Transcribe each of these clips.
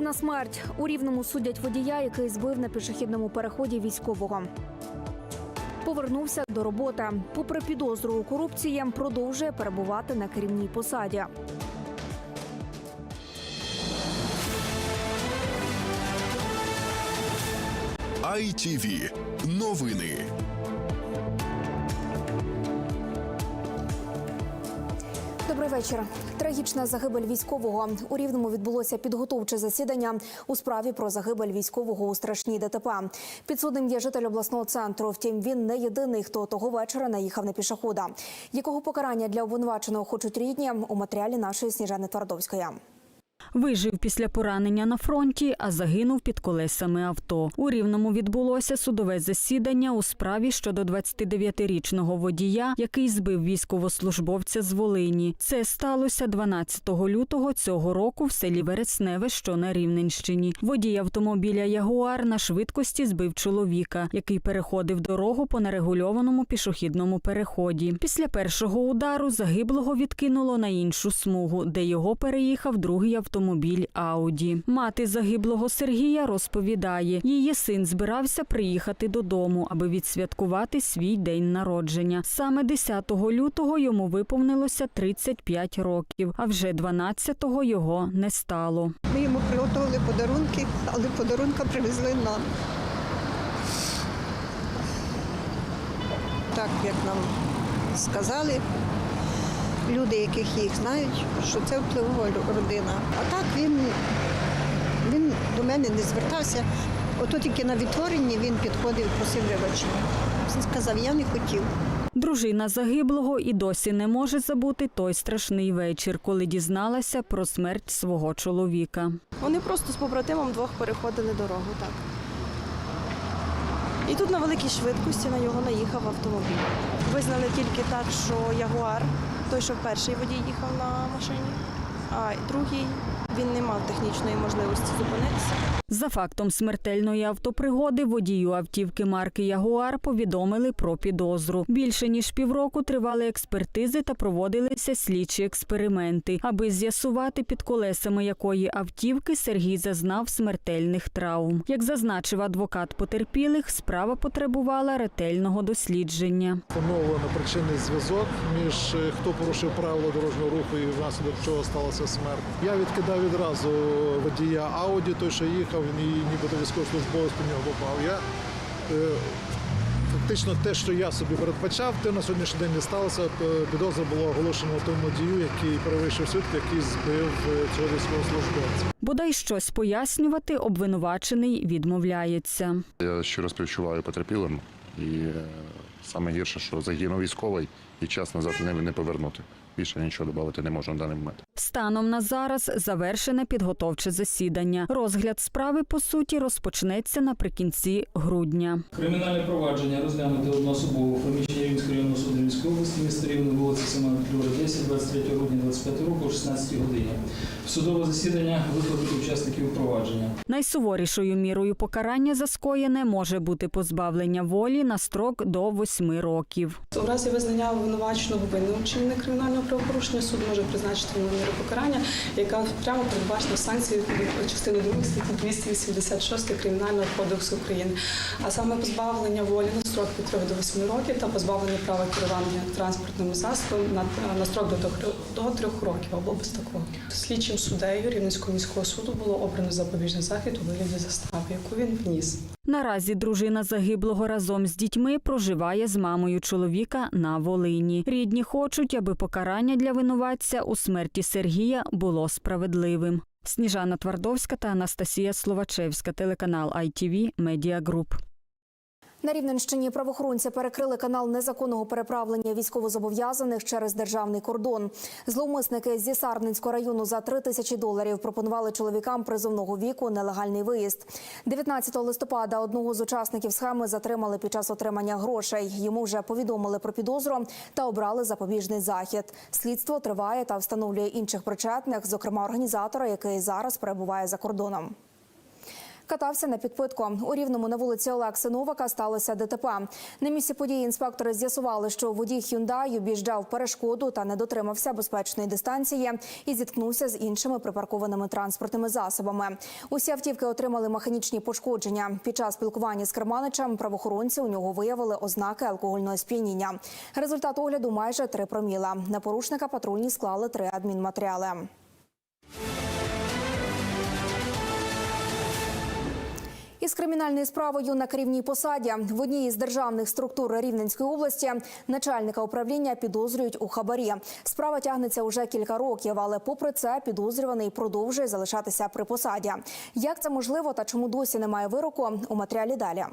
Збив на смерть. У рівному судять водія, який збив на пішохідному переході військового. Повернувся до роботи. Попри підозру у корупції, продовжує перебувати на керівній посаді. ITV. Новини. Вечір. Трагічна загибель військового у рівному відбулося підготовче засідання у справі про загибель військового у страшній ДТП. Підсудним є житель обласного центру. Втім, він не єдиний, хто того вечора наїхав на пішохода. Якого покарання для обвинуваченого хочуть рідні у матеріалі нашої Сніжани Твардовської. Вижив після поранення на фронті, а загинув під колесами авто. У Рівному відбулося судове засідання у справі щодо 29-річного водія, який збив військовослужбовця з Волині. Це сталося 12 лютого цього року в селі Вересневе, що на Рівненщині. Водій автомобіля Ягуар на швидкості збив чоловіка, який переходив дорогу по нерегульованому пішохідному переході. Після першого удару загиблого відкинуло на іншу смугу, де його переїхав другий автомобіль Ауді. Мати загиблого Сергія розповідає, її син збирався приїхати додому, аби відсвяткувати свій день народження. Саме 10 лютого йому виповнилося 35 років, а вже 12-го його не стало. Ми йому приготували подарунки, але подарунка привезли нам. Так, як нам сказали, люди, яких їх знають, що це впливова родина. А так він, він до мене не звертався. Ото тільки на відтворенні він підходив просив вибачення. Він сказав, я не хотів. Дружина загиблого і досі не може забути той страшний вечір, коли дізналася про смерть свого чоловіка. Вони просто з побратимом двох переходили дорогу, так. І тут на великій швидкості на його наїхав автомобіль. Визнали тільки так, що Ягуар, той, що перший водій їхав на машині, а другий він не мав технічної можливості зупинитися. За фактом смертельної автопригоди водію автівки марки Ягуар повідомили про підозру. Більше ніж півроку тривали експертизи та проводилися слідчі експерименти, аби з'ясувати під колесами якої автівки Сергій зазнав смертельних травм. Як зазначив адвокат потерпілих, справа потребувала ретельного дослідження. Встановлено причинний зв'язок між е, хто порушив правила дорожнього руху і внаслідок чого сталася смерть. Я відкидав відразу водія Ауді, той, що їхав, і нібито військовослужбовець по нього попав. Я е, фактично те, що я собі передбачав, те на сьогоднішній день не сталося. Е, Підозра була оголошена тому водію, який перевищив швидкість, який збив е, цього військовослужбовця. Бодай щось пояснювати, обвинувачений відмовляється. Я щиро співчуваю потерпілим, і е, саме гірше, що загинув військовий і час назад не повернути. Більше нічого додати не можу на даний момент. Станом на зараз завершене підготовче засідання. Розгляд справи по суті розпочнеться наприкінці грудня. Кримінальне провадження розглянути одноособово в приміщенні Рівненського районного суду Рівненської області, міста Рівне, вулиця Семена Петлюра, 10, 23 грудня 25 року о 16 годині. Судове засідання викликати учасників провадження. Найсуворішою мірою покарання за скоєне може бути позбавлення волі на строк до восьми років. У разі визнання обвинуваченого винним вчинення кримінального правопорушення суд може призначити йому міру покарання, яка прямо передбачена санкцією частини 2 статті 286 Кримінального кодексу України, а саме позбавлення волі на строк від 3 до 8 років та позбавлення права керування транспортним засобом на, на строк до 3 років або без такого. Слідчим суддею Рівненського міського суду було обрано запобіжний захід у вигляді застави, яку він вніс. Наразі дружина загиблого разом з дітьми проживає з мамою чоловіка на Волині. Рідні хочуть, аби покарання для винуватця у смерті Сергія було справедливим. Сніжана Твардовська та Анастасія Словачевська, телеканал ITV Media Group. На Рівненщині правоохоронці перекрили канал незаконного переправлення військовозобов'язаних через державний кордон. Зловмисники зі Сарненського району за 3 тисячі доларів пропонували чоловікам призовного віку нелегальний виїзд. 19 листопада одного з учасників схеми затримали під час отримання грошей. Йому вже повідомили про підозру та обрали запобіжний захід. Слідство триває та встановлює інших причетних, зокрема організатора, який зараз перебуває за кордоном. Катався на підпитку. У рівному на вулиці Олекси Новака сталося ДТП. На місці події інспектори з'ясували, що водій Hyundai об'їжджав перешкоду та не дотримався безпечної дистанції і зіткнувся з іншими припаркованими транспортними засобами. Усі автівки отримали механічні пошкодження. Під час спілкування з керманичем правоохоронці у нього виявили ознаки алкогольного сп'яніння. Результат огляду майже 3 проміла. На порушника патрульні склали три адмінматеріали. Із кримінальною справою на керівній посаді в одній із державних структур Рівненської області начальника управління підозрюють у хабарі. Справа тягнеться уже кілька років, але попри це підозрюваний продовжує залишатися при посаді. Як це можливо та чому досі немає вироку у матеріалі далі.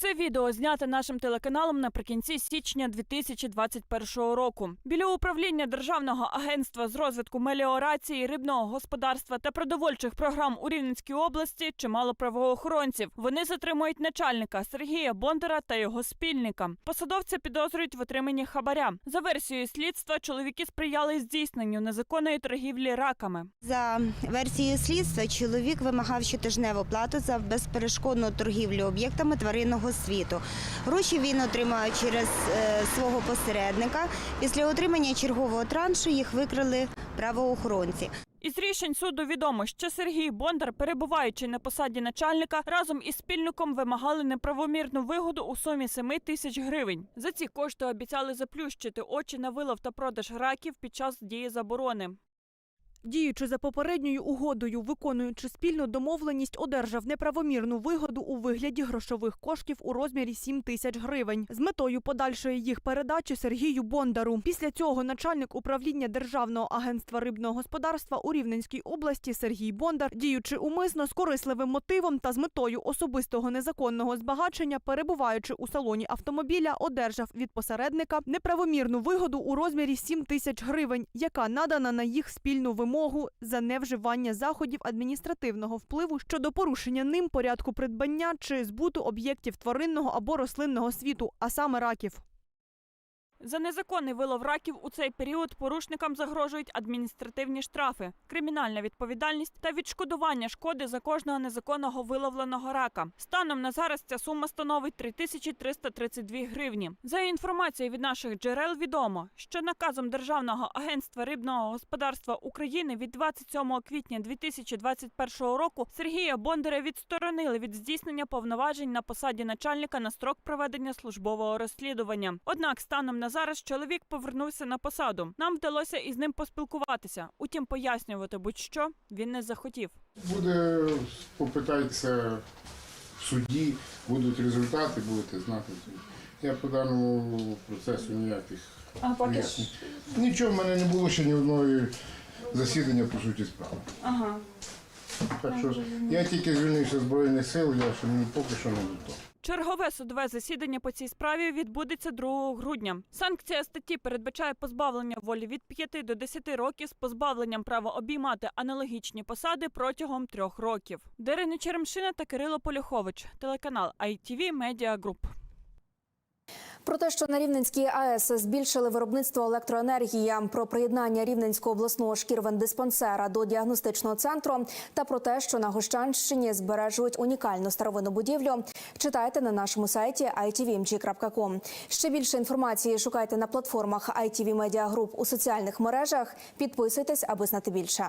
Це відео знято нашим телеканалом наприкінці січня 2021 року. Біля управління Державного агентства з розвитку меліорації, рибного господарства та продовольчих програм у Рівненській області чимало правоохоронців. Вони затримують начальника Сергія Бондара та його спільника. Посадовця підозрюють в отриманні хабаря. За версією слідства, чоловіки сприяли здійсненню незаконної торгівлі раками. За версією слідства, чоловік вимагав щотижневу плату за безперешкодну торгівлю об'єктами тваринного світу. Гроші він отримав через е, свого посередника. Після отримання чергового траншу їх викрили правоохоронці. Із рішень суду відомо, що Сергій Бондар, перебуваючи на посаді начальника, разом із спільником вимагали неправомірну вигоду у сумі 7 тисяч гривень. За ці кошти обіцяли заплющити очі на вилов та продаж раків під час дії заборони. Діючи за попередньою угодою, виконуючи спільну домовленість, одержав неправомірну вигоду у вигляді грошових коштів у розмірі 7 тисяч гривень з метою подальшої їх передачі Сергію Бондару. Після цього начальник управління Державного агентства рибного господарства у Рівненській області Сергій Бондар, діючи умисно з корисливим мотивом та з метою особистого незаконного збагачення, перебуваючи у салоні автомобіля, одержав від посередника неправомірну вигоду у розмірі 7 тисяч гривень, яка надана на їх спільну вимогу за невживання заходів адміністративного впливу щодо порушення ним порядку придбання чи збуту об'єктів тваринного або рослинного світу, а саме раків. За незаконний вилов раків у цей період порушникам загрожують адміністративні штрафи, кримінальна відповідальність та відшкодування шкоди за кожного незаконного виловленого рака. Станом на зараз ця сума становить 3332 гривні. За інформацією від наших джерел відомо, що наказом Державного агентства рибного господарства України від 27 квітня 2021 року Сергія Бондаря відсторонили від здійснення повноважень на посаді начальника на строк проведення службового розслідування. Однак станом на зараз чоловік повернувся на посаду. Нам вдалося із ним поспілкуватися. Утім, пояснювати будь-що він не захотів. Буде попитається в суді, будуть результати, будете знати. Я по даному процесу ніяких А поки ж. Нічого в мене не було ще ні одного засідання по суті справи. Ага. Так що я тільки звільнився з Збройних сил, я ще мені поки що не того. Чергове судове засідання по цій справі відбудеться 2 грудня. Санкція статті передбачає позбавлення волі від 5 до 10 років з позбавленням права обіймати аналогічні посади протягом трьох років. Дарина Черемшина та Кирило Полюхович, телеканал ITV Media Group. Про те, що на Рівненській АЕС збільшили виробництво електроенергії, про приєднання Рівненського обласного шкірвендиспансера до діагностичного центру та про те, що на Гощанщині збережують унікальну старовинну будівлю, читайте на нашому сайті itvmg.com. Ще більше інформації шукайте на платформах ITV Media Group у соціальних мережах. Підписуйтесь, аби знати більше.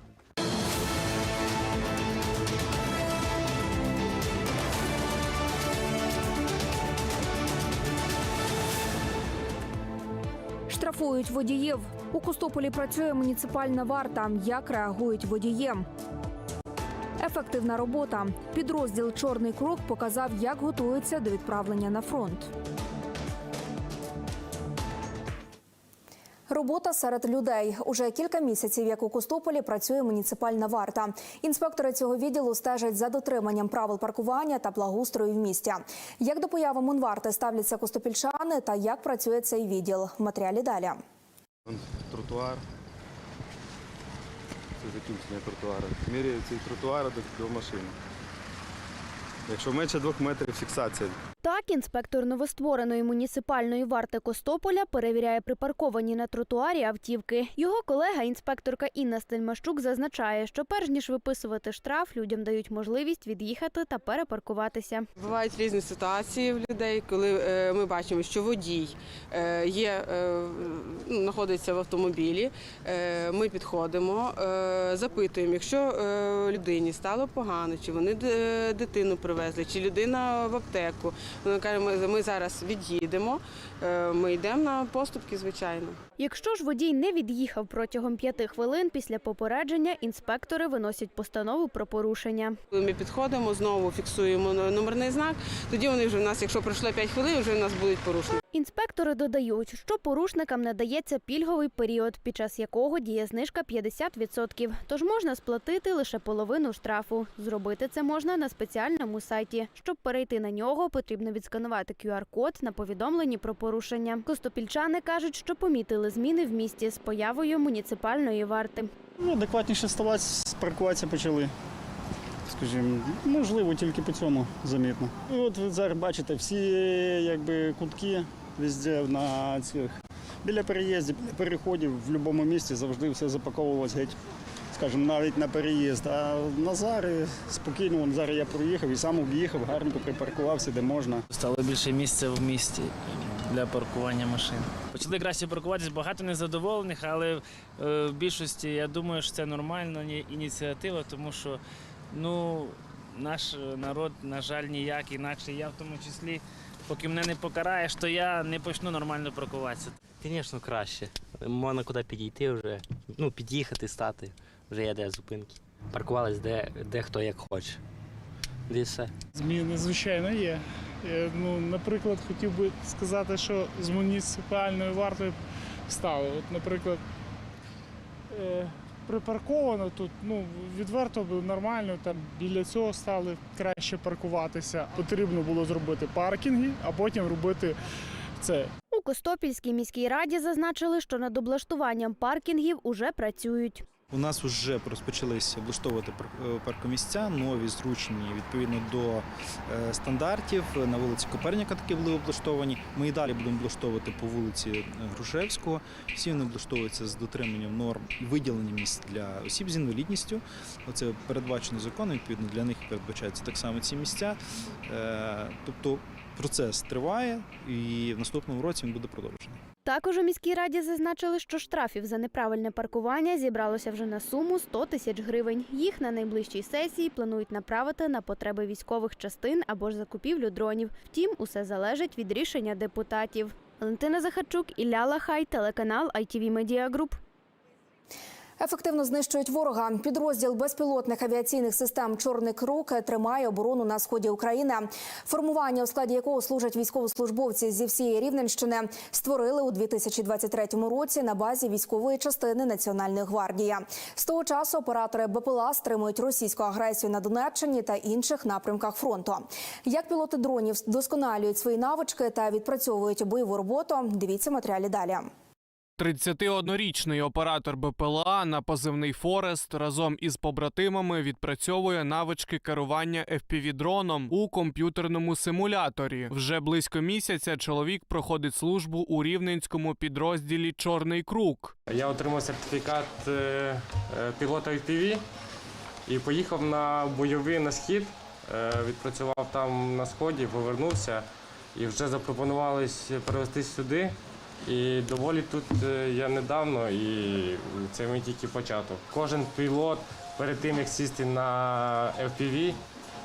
Штрафують водіїв. У Костополі працює муніципальна варта. Як реагують водії? Ефективна робота. Підрозділ Чорний крок показав, як готуються до відправлення на фронт. Робота серед людей уже кілька місяців, як у Костополі працює муніципальна варта. Інспектори цього відділу стежать за дотриманням правил паркування та благоустрою в місті. Як до появи Мунварти ставляться костопільчани та як працює цей відділ? В матеріалі далі. тротуар. Це закінчення тротуару. Міряю цей тротуар до машини. Якщо менше двох метрів фіксація. Так, інспектор новоствореної муніципальної варти Костополя перевіряє припарковані на тротуарі автівки. Його колега, інспекторка Інна Стельмащук, зазначає, що перш ніж виписувати штраф, людям дають можливість від'їхати та перепаркуватися. Бувають різні ситуації в людей, коли е, ми бачимо, що водій е, є, е, ну, знаходиться в автомобілі. Ми підходимо, запитуємо, якщо людині стало погано, чи вони дитину привезли, чи людина в аптеку. Вони кажуть, ми, ми зараз від'їдемо, е, ми йдемо на поступки, звичайно. Якщо ж водій не від'їхав протягом п'яти хвилин після попередження, інспектори виносять постанову про порушення. Ми підходимо, знову фіксуємо номерний знак. Тоді вони вже в нас, якщо пройшло 5 хвилин, вже в нас будуть порушення. Інспектори додають, що порушникам надається пільговий період, під час якого діє знижка 50%. Тож можна сплатити лише половину штрафу. Зробити це можна на спеціальному сайті. Щоб перейти на нього, потрібно відсканувати QR-код на повідомленні про порушення. Костопільчани кажуть, що помітили зміни в місті з появою муніципальної варти. Ну, адекватніше ставати, паркуватися почали. Скажімо, можливо, тільки по цьому замітно. І от ви зараз бачите, всі якби кутки везде на цих біля переїздів, біля переходів, в будь-якому місці завжди все запаковувалось геть. Скажімо, навіть на переїзд. А на зараз спокійно, вон зараз я проїхав і сам об'їхав, гарненько припаркувався, де можна. Стало більше місця в місті для паркування машин. Почали краще паркуватись, багато незадоволених, але е, в більшості я думаю, що це нормальна ініціатива, тому що ну, наш е, народ, на жаль, ніяк інакше. Я в тому числі, поки мене не покараєш, то я не почну нормально паркуватися. Звісно, краще. Можна куди підійти вже, ну, під'їхати, стати, вже є де зупинки. Паркувались де, де хто як хоче. І все. Зміни, звичайно, є. Я, ну, наприклад, хотів би сказати, що з муніципальною вартою стало. От, наприклад, е, припарковано тут, ну, відверто нормально, там біля цього стали краще паркуватися. Потрібно було зробити паркінги, а потім робити це. У Костопільській міській раді зазначили, що над облаштуванням паркінгів уже працюють. У нас вже розпочалися облаштовувати е, паркомісця, нові, зручні, відповідно до е, стандартів. На вулиці Коперніка такі були облаштовані. Ми і далі будемо облаштовувати по вулиці е, Грушевського. Всі вони облаштовуються з дотриманням норм виділення місць для осіб з інвалідністю. Оце передбачено законом, відповідно для них передбачаються так само ці місця. Тобто процес триває і в наступному році він буде продовжений. Також у міській раді зазначили, що штрафів за неправильне паркування зібралося вже на суму 100 тисяч гривень. Їх на найближчій сесії планують направити на потреби військових частин або ж закупівлю дронів. Втім, усе залежить від рішення депутатів. Валентина Захарчук, Ілля Лахай, телеканал ITV Media Group. Ефективно знищують ворога. Підрозділ безпілотних авіаційних систем Чорний круг тримає оборону на сході України. Формування, у складі якого служать військовослужбовці зі всієї Рівненщини, створили у 2023 році на базі військової частини Національної гвардії. З того часу оператори БПЛА стримують російську агресію на Донеччині та інших напрямках фронту. Як пілоти дронів досконалюють свої навички та відпрацьовують бойову роботу, дивіться матеріалі далі. 31-річний оператор БПЛА на позивний Форест разом із побратимами відпрацьовує навички керування FPV-дроном у комп'ютерному симуляторі. Вже близько місяця чоловік проходить службу у рівненському підрозділі Чорний круг. Я отримав сертифікат е, е, пілота FPV і поїхав на бойовий на схід. Е, Відпрацював там на сході, повернувся і вже запропонувались перевестись сюди. І доволі тут е, я недавно, і це мій тільки початок. Кожен пілот перед тим, як сісти на FPV,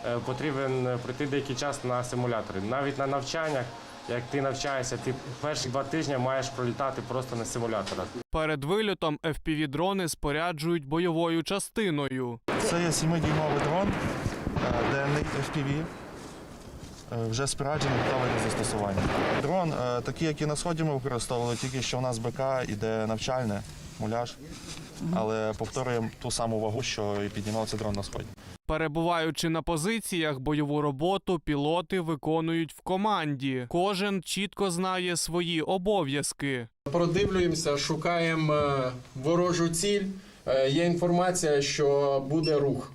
е, потрібен пройти деякий час на симуляторі. Навіть на навчаннях, як ти навчаєшся, ти перші два тижні маєш пролітати просто на симуляторах. Перед вильотом FPV-дрони споряджують бойовою частиною. Це є 7-дюймовий дрон, е, денний FPV, е, вже споряджений, готовий застосування. Дрон е, такий, який на сході ми використовували, тільки що у нас БК іде навчальне, муляж. але повторюємо ту саму вагу, що і піднімався дрон на сході. Перебуваючи на позиціях, бойову роботу пілоти виконують в команді. Кожен чітко знає свої обов'язки. Продивлюємося, шукаємо е, ворожу ціль. Е, Є інформація, що буде рух.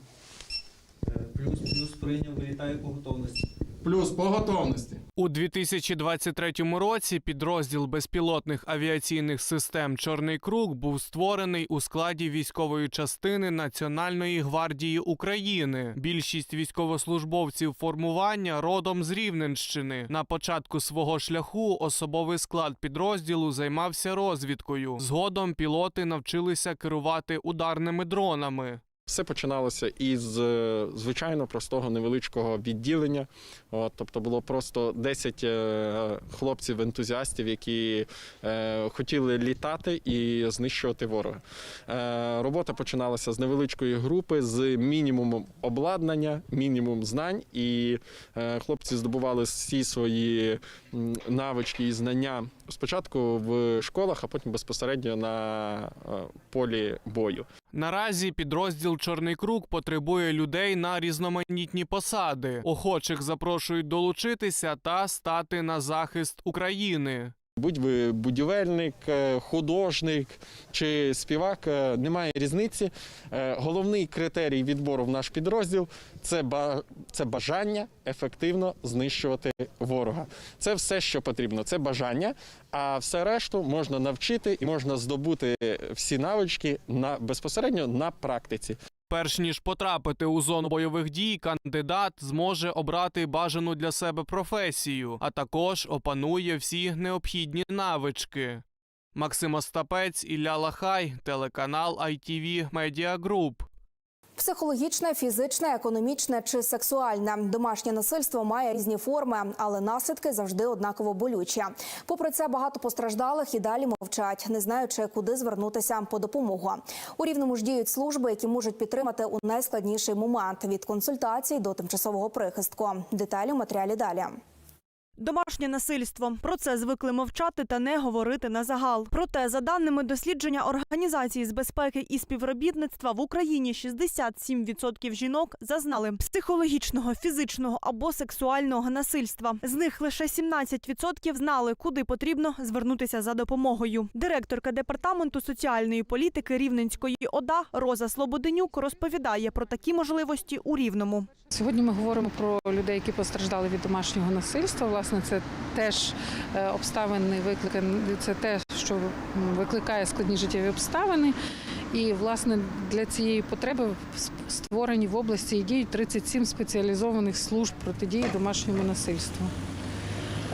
Плюс, плюс прийняв, вилітаю по готовності. Плюс по готовності. У 2023 році підрозділ безпілотних авіаційних систем Чорний Круг був створений у складі військової частини Національної гвардії України. Більшість військовослужбовців формування родом з Рівненщини. На початку свого шляху особовий склад підрозділу займався розвідкою. Згодом пілоти навчилися керувати ударними дронами. Все починалося із е, звичайно простого невеличкого відділення. От, тобто було просто 10 е, хлопців-ентузіастів, які е, хотіли літати і знищувати ворога. Е, робота починалася з невеличкої групи, з мінімумом обладнання, мінімум знань, і е, хлопці здобували всі свої навички і знання спочатку в школах, а потім безпосередньо на е, полі бою. Наразі підрозділ Чорний Круг потребує людей на різноманітні посади. Охочих запрошують долучитися та стати на захист України. Будь ви будівельник, е, художник чи співак, е, немає різниці. Е, Головний критерій відбору в наш підрозділ це бажання ефективно знищувати ворога. Це все, що потрібно. Це бажання, а все решту можна навчити і можна здобути всі навички на безпосередньо на практиці. Перш ніж потрапити у зону бойових дій, кандидат зможе обрати бажану для себе професію, а також опанує всі необхідні навички. Максим Остапець, Ілля Лахай, телеканал ITV Media Group. Психологічне, фізичне, економічне чи сексуальне домашнє насильство має різні форми, але наслідки завжди однаково болючі. Попри це, багато постраждалих і далі мовчать, не знаючи, куди звернутися по допомогу. У рівному ж діють служби, які можуть підтримати у найскладніший момент від консультацій до тимчасового прихистку. Деталі у матеріалі далі. Домашнє насильство про це звикли мовчати та не говорити на загал. Проте, за даними дослідження організації з безпеки і співробітництва в Україні 67% жінок зазнали психологічного, фізичного або сексуального насильства. З них лише 17% знали, куди потрібно звернутися за допомогою. Директорка департаменту соціальної політики Рівненської ОДА Роза Слободенюк розповідає про такі можливості у Рівному. Сьогодні ми говоримо про людей, які постраждали від домашнього насильства. Власне, це теж е, обставини викликані, це те, що викликає складні життєві обставини. І власне для цієї потреби створені в області і діють 37 спеціалізованих служб протидії домашньому насильству.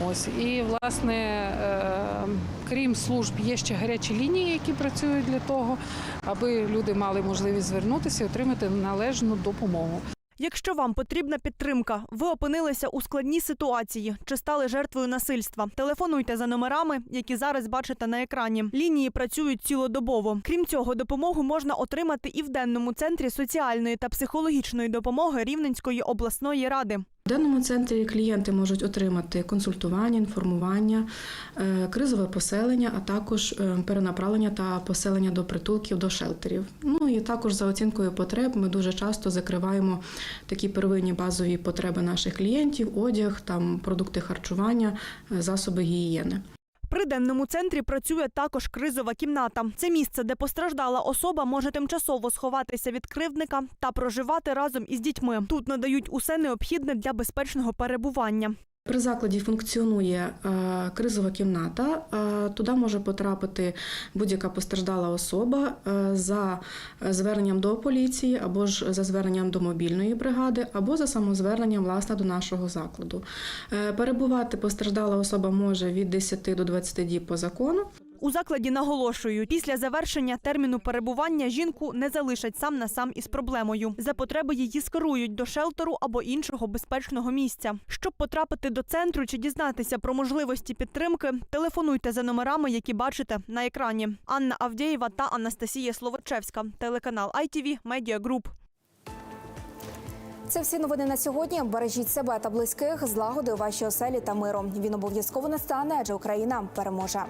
Ось і власне, е, крім служб, є ще гарячі лінії, які працюють для того, аби люди мали можливість звернутися і отримати належну допомогу. Якщо вам потрібна підтримка, ви опинилися у складній ситуації чи стали жертвою насильства. Телефонуйте за номерами, які зараз бачите на екрані. Лінії працюють цілодобово. Крім цього, допомогу можна отримати і в денному центрі соціальної та психологічної допомоги Рівненської обласної ради. В даному центрі клієнти можуть отримати консультування, інформування, е, кризове поселення, а також е, перенаправлення та поселення до притулків, до шелтерів. Ну і також за оцінкою потреб ми дуже часто закриваємо такі первинні базові потреби наших клієнтів: одяг, там продукти харчування, е, засоби гігієни. При денному центрі працює також кризова кімната. Це місце, де постраждала особа може тимчасово сховатися від кривдника та проживати разом із дітьми. Тут надають усе необхідне для безпечного перебування. При закладі функціонує е, кризова кімната. Е, туди може потрапити будь-яка постраждала особа е, за зверненням до поліції, або ж за зверненням до мобільної бригади, або за самозверненням власне до нашого закладу. Перебувати постраждала особа може від 10 до 20 діб по закону. У закладі наголошують, після завершення терміну перебування жінку не залишать сам на сам із проблемою. За потреби її скерують до шелтеру або іншого безпечного місця. Щоб потрапити до центру чи дізнатися про можливості підтримки, телефонуйте за номерами, які бачите на екрані. Анна Авдєєва та Анастасія Словачевська. Телеканал ITV Media Group. Це всі новини на сьогодні. Бережіть себе та близьких, злагоди у вашій оселі та миру. Він обов'язково настане, адже Україна переможе.